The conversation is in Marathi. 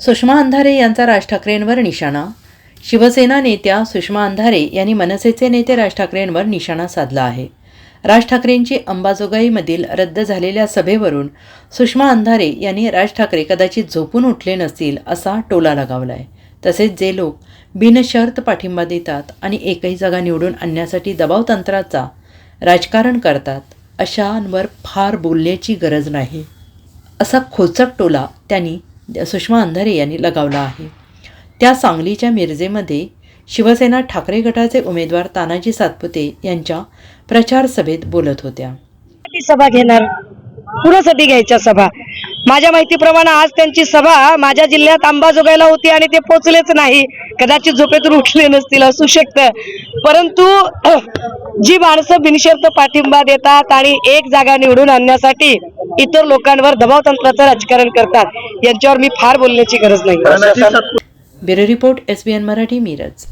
सुषमा अंधारे यांचा राज ठाकरेंवर निशाणा. शिवसेना नेत्या सुषमा अंधारे यांनी मनसेचे नेते राज ठाकरेंवर निशाणा साधला आहे. राज ठाकरेंची अंबाजोगाईमधील रद्द झालेल्या सभेवरून सुषमा अंधारे यांनी राज ठाकरे कदाचित झोपून उठले नसतील असा टोला लगावला आहे तसेच जे लोक बिनशर्त पाठिंबा देतात आणि एकही जागा निवडून आणण्यासाठी दबाव तंत्राचा राजकारण करतात अशांवर फार बोलण्याची गरज नाही. असा खोचक टोला त्यांनी सुषमा अंधारे यांनी लगावला आहे. त्या सांगलीच्या मिरजेमध्ये शिवसेना ठाकरे गटाचे उमेदवार तानाजी सातपुते यांच्या प्रचार सभेत बोलत होत्या. सभा घेणार. कुणासाठी घ्यायच्या सभा. माझ्या माहितीप्रमाणे आज त्यांची सभा माझ्या जिल्ह्यात अंबाजोगाईला होती आणि ते पोचलेच नाही. कदाचित झोपेतून उठले नसतील असू शकतं. परंतु जी माणसं बिनशर्त पाठिंबा देतात आणि एक जागा निवडून आणण्यासाठी इतर लोकांवर दबाव तंत्राचं राजकारण करतात यांच्यावर मी फार बोलण्याची गरज नाही. Bureau report S B N Marathi Miraj.